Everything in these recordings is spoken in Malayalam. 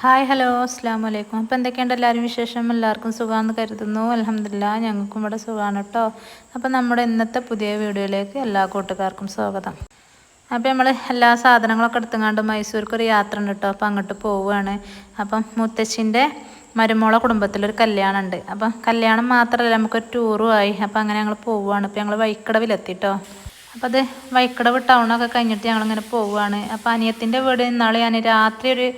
ഹായ് ഹലോ അസ്സാം വലൈക്കും അപ്പോൾ എന്തൊക്കെയുണ്ട് എല്ലാവരും വിശേഷം? എല്ലാവർക്കും സുഖമാണെന്ന് കരുതുന്നു. അലഹമില്ല ഞങ്ങൾക്കും ഇവിടെ സുഖമാണ് കേട്ടോ അപ്പോൾ നമ്മുടെ ഇന്നത്തെ പുതിയ വീഡിയോയിലേക്ക് എല്ലാ കൂട്ടുകാർക്കും സ്വാഗതം. അപ്പോൾ നമ്മൾ എല്ലാ സാധനങ്ങളൊക്കെ എടുത്തുകൊണ്ട് മൈസൂർക്ക് ഒരു യാത്ര ഉണ്ട് കേട്ടോ അപ്പോൾ അങ്ങോട്ട് പോവുകയാണ് അപ്പം മുത്തശ്ശിന്റെ മരുമോളെ കുടുംബത്തിലൊരു കല്യാണം ഉണ്ട് അപ്പം കല്യാണം മാത്രമല്ല നമുക്കൊരു ടൂറും ആയി. അപ്പോൾ അങ്ങനെ ഞങ്ങൾ പോവുകയാണ് അപ്പോൾ ഞങ്ങൾ വൈക്കടവിലെത്തി കേട്ടോ അപ്പോൾ അത് വൈക്കടവ് ടൗണൊക്കെ കഴിഞ്ഞിട്ട് ഞങ്ങളിങ്ങനെ പോവുകയാണ് അപ്പോൾ അനിയത്തിന്റെ വീട് ഇന്നാളെ ഞാൻ രാത്രി ഒരു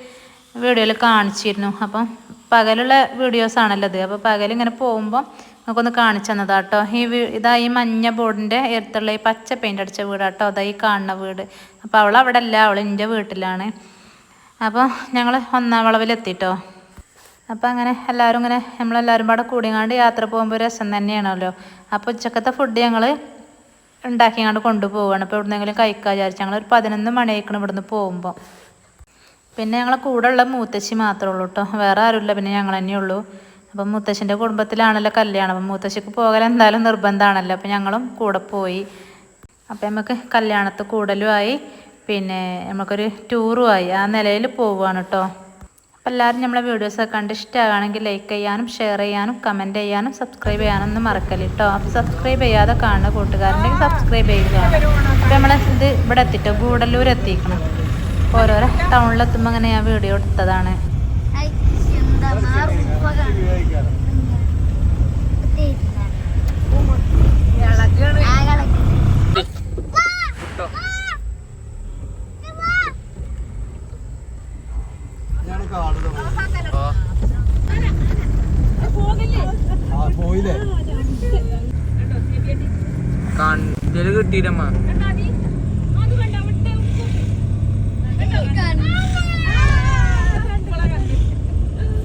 വീഡിയോയിൽ കാണിച്ചിരുന്നു. അപ്പം പകലുള്ള വീഡിയോസ് ആണല്ലോ അത് അപ്പോൾ പകലിങ്ങനെ പോകുമ്പോൾ നമുക്കൊന്ന് കാണിച്ചു തന്നതാ കേട്ടോ ഈ ഇതാ ഈ മഞ്ഞ ബോർഡിന്റെ എടുത്തുള്ള ഈ പച്ച പെയിന്റ് അടിച്ച വീടാട്ടോ. അതാ ഈ കാണുന്ന വീട്. അപ്പോൾ അവൾ അവിടെ അല്ല. അവൾ എന്റെ വീട്ടിലാണ്. അപ്പോൾ ഞങ്ങൾ ഒന്നാം വളവിലെത്തിട്ടോ അപ്പോൾ അങ്ങനെ എല്ലാവരും ഇങ്ങനെ നമ്മളെല്ലാവരും പാടെ കൂടിയങ്ങാണ്ട് യാത്ര പോകുമ്പോൾ രസം തന്നെയാണല്ലോ. അപ്പോൾ ഉച്ചക്കത്തെ ഫുഡ് ഞങ്ങൾ ഉണ്ടാക്കിയങ്ങാണ്ട് കൊണ്ടുപോവുകയാണ്. അപ്പോൾ എവിടുന്നെങ്കിലും കഴിക്കാൻ വിചാരിച്ചു ഞങ്ങൾ ഒരു പതിനൊന്ന് മണിയായിക്കണം ഇവിടുന്ന് പോകുമ്പോൾ പിന്നെ ഞങ്ങളെ കൂടെ ഉള്ള മൂത്തശ്ശി മാത്രമേ ഉള്ളൂ കേട്ടോ വേറെ ആരുമില്ല പിന്നെ ഞങ്ങൾ തന്നെ ഉള്ളൂ. അപ്പം മുത്തശ്ശിന്റെ കുടുംബത്തിലാണല്ലോ കല്യാണം. അപ്പം മുത്തശ്ശിക്ക് പോകൽ എന്തായാലും നിർബന്ധമാണല്ലോ. അപ്പം ഞങ്ങളും കൂടെ പോയി. അപ്പം നമുക്ക് കല്യാണത്ത് കൂടലുമായി പിന്നെ നമുക്കൊരു ടൂറും ആയി. ആ നിലയിൽ പോവുകയാണ് കേട്ടോ അപ്പം എല്ലാവരും നമ്മളെ വീഡിയോസൊക്കെ കണ്ട് ഇഷ്ടമാണെങ്കിൽ ലൈക്ക് ചെയ്യാനും ഷെയർ ചെയ്യാനും കമന്റ് ചെയ്യാനും സബ്സ്ക്രൈബ് ചെയ്യാനും ഒന്നും മറക്കല്ല കേട്ടോ അപ്പോൾ സബ്സ്ക്രൈബ് ചെയ്യാതെ കാണുന്ന കൂട്ടുകാരുണ്ടെങ്കിൽ സബ്സ്ക്രൈബ് ചെയ്യുക. അപ്പോൾ നമ്മൾ ഇത് ഇവിടെ എത്തിട്ടോ. ഗൂഡല്ലൂർ എത്തിക്കണം. ഓരോരോ ടൗണിലെത്തുമ്പോൾ അങ്ങനെ ഞാൻ വീഡിയോ എടുത്തതാണ്. കിട്ടിയിട്ടമ്മ കിട്ടിയില്ലമ്മ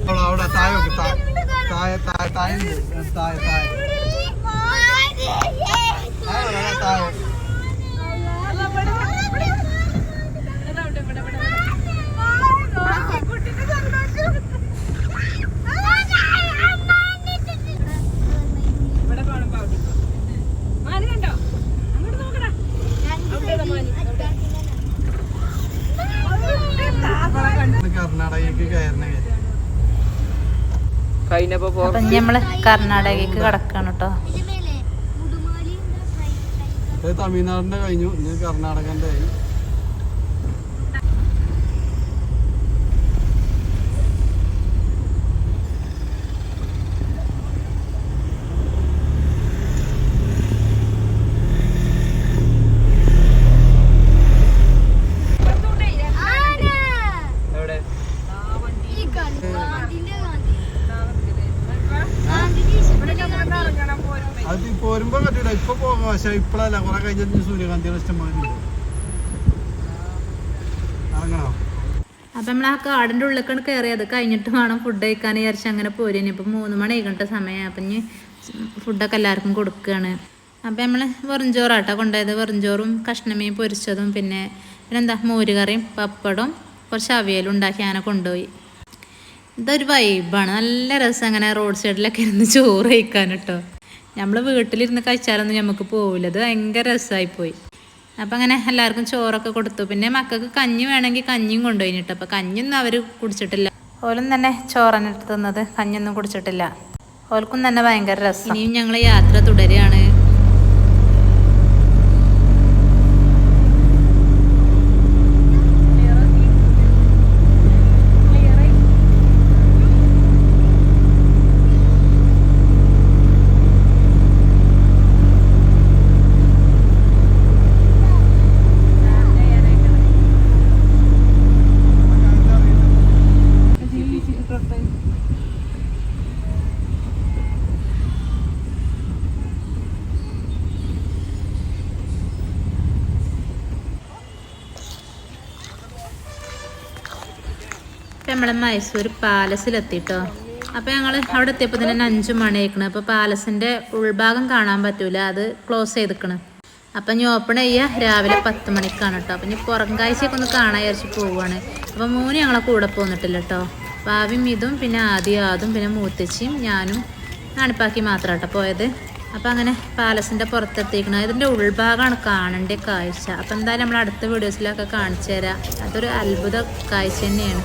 അവിടെ അവിടെ താഴെ നോക്ക് താ- താഴെ താഴെ താഴെ. താഴെ. താഴെ താഴെ കർണാടകയ്ക്ക് കയറണേ അപ്പം ഇനി നമ്മൾ കർണാടകയ്ക്ക് കിടക്കുകയാണ് കേട്ടോ ഇത് തമിഴ്നാടിന്റെ കഴിഞ്ഞു. ഇനി കർണാടകന്റെ ആയി എവിടെ അത് ഈ പോരുമ്പോ പറ്റൂല ഇപ്പൊ പോകാം പക്ഷെ ഇപ്പോഴല്ല കുറെ കഴിഞ്ഞ സൂര്യകാന്തിയുടെ ഇഷ്ടമാണ് ഇറങ്ങണോ അപ്പം നമ്മൾ ആ കാടിന്റെ ഉള്ളിലേക്കാണ് കയറിയത് കഴിഞ്ഞിട്ട് വേണം ഫുഡ് കഴിക്കാൻ വിചാരിച്ച് അങ്ങനെ പോരേനി ഇപ്പം മൂന്ന് മണി കഴിക്കേണ്ട സമയം അപ്പം ഇനി ഫുഡൊക്കെ എല്ലാവർക്കും കൊടുക്കുകയാണ് അപ്പം നമ്മൾ വെറുംചോറാട്ടോ കൊണ്ടുപോയത്. വെറുംചോറും കഷ്ണമീൻ പൊരിച്ചതും പിന്നെ പിന്നെന്താ? മോരുകറിയും പപ്പടവും കുറച്ച് അവിയലും ഉണ്ടാക്കി അങ്ങനെ കൊണ്ടുപോയി. ഇതൊരു വൈബാണ് നല്ല രസം. അങ്ങനെ റോഡ് സൈഡിലൊക്കെ ഇരുന്ന് ചോറ് കഴിക്കാൻ കേട്ടോ നമ്മൾ വീട്ടിലിരുന്ന് കഴിച്ചാലൊന്നും നമുക്ക് പോവില്ല. അത് ഭയങ്കര രസമായി പോയി അപ്പം അങ്ങനെ എല്ലാവർക്കും ചോറൊക്കെ കൊടുത്തു. പിന്നെ മക്കൾക്ക് കഞ്ഞി വേണമെങ്കിൽ കഞ്ഞിയും കൊണ്ടുപോയി കേട്ടോ അപ്പം കഞ്ഞിയൊന്നും അവർ കുടിച്ചിട്ടില്ല. ഓലും തന്നെ ചോറന്നിട്ട് തിന്നത്. കഞ്ഞിയൊന്നും കുടിച്ചിട്ടില്ല. ഓൽക്കും തന്നെ ഭയങ്കര രസം. ഇനിയും ഞങ്ങൾ യാത്ര തുടരുകയാണ്. നമ്മൾ മൈസൂർ പാലസിലെത്തിട്ടോ. അപ്പോൾ ഞങ്ങൾ അവിടെ എത്തിയപ്പോൾ തന്നെ അഞ്ചു മണി ആയിക്കണ് അപ്പോൾ പാലസിന്റെ ഉൾഭാഗം കാണാൻ പറ്റൂല. അത് ക്ലോസ് ചെയ്തിക്കണ്. അപ്പം ഇനി ഓപ്പൺ ചെയ്യുക രാവിലെ പത്ത് മണിക്കാണ് കേട്ടോ അപ്പം ഇനി പുറം കാഴ്ചയൊക്കെ ഒന്ന് കാണാൻ വിചാരിച്ച് പോവുകയാണ് അപ്പോൾ മൂന്ന് ഞങ്ങളെ കൂടെ പോന്നിട്ടില്ല കേട്ടോ ഭാവിയും ഇതും പിന്നെ ആദ്യം പിന്നെ മൂത്തച്ചിയും ഞാനും നാണിപ്പാക്കി മാത്രം കേട്ടോ പോയത്. അപ്പം അങ്ങനെ പാലസിന്റെ പുറത്തെത്തിക്കണം. ഇതിന്റെ ഉൾഭാഗമാണ് കാണേണ്ട കാഴ്ച. അപ്പം എന്തായാലും നമ്മൾ അടുത്ത വീഡിയോസിലൊക്കെ കാണിച്ചു തരാം. അതൊരു അത്ഭുത കാഴ്ച തന്നെയാണ്.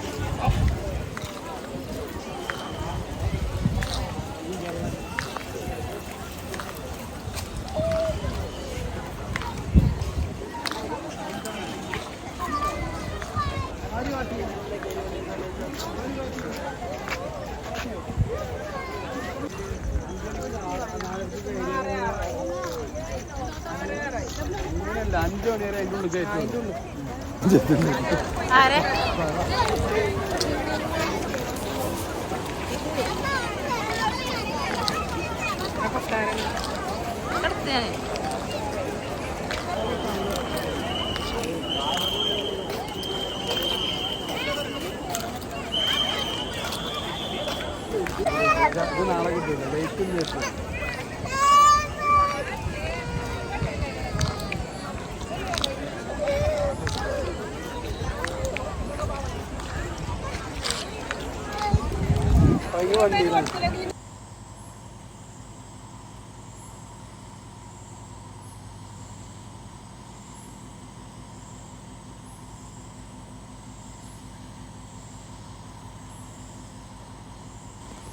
അഞ്ചു മണി വരെ അതിന്റെ ഉള്ളിൽ കയറ്റും ഇത് നാളെ കിട്ടില്ല വെയിറ്റ് വെച്ചു വണ്ടിയിലാണ്.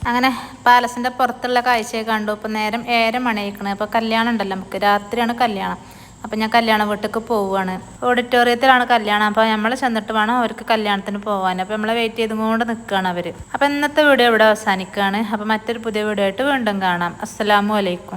അങ്ങനെ പാലസിന്റെ പുറത്തുള്ള കാഴ്ചയെ കണ്ടു. അപ്പോൾ നേരം ഏഴര മണിയായിക്കണ്. അപ്പോൾ കല്യാണം ഉണ്ടല്ലോ നമുക്ക്. രാത്രിയാണ് കല്യാണം. അപ്പോൾ ഞാൻ കല്യാണ വീട്ടിലേക്ക് പോവുകയാണ് ഓഡിറ്റോറിയത്തിലാണ് കല്യാണം. അപ്പോൾ നമ്മൾ ചെന്നിട്ട് വേണം അവർക്ക് കല്യാണത്തിന് പോകാൻ അപ്പോൾ നമ്മളെ വെയിറ്റ് ചെയ്തുകൊണ്ട് നിൽക്കുകയാണ് അവർ അപ്പോൾ ഇന്നത്തെ വീഡിയോ ഇവിടെ അവസാനിക്കുകയാണ് അപ്പോൾ മറ്റൊരു പുതിയ വീഡിയോ ആയിട്ട് വീണ്ടും കാണാം. അസ്സലാമു അലൈക്കും.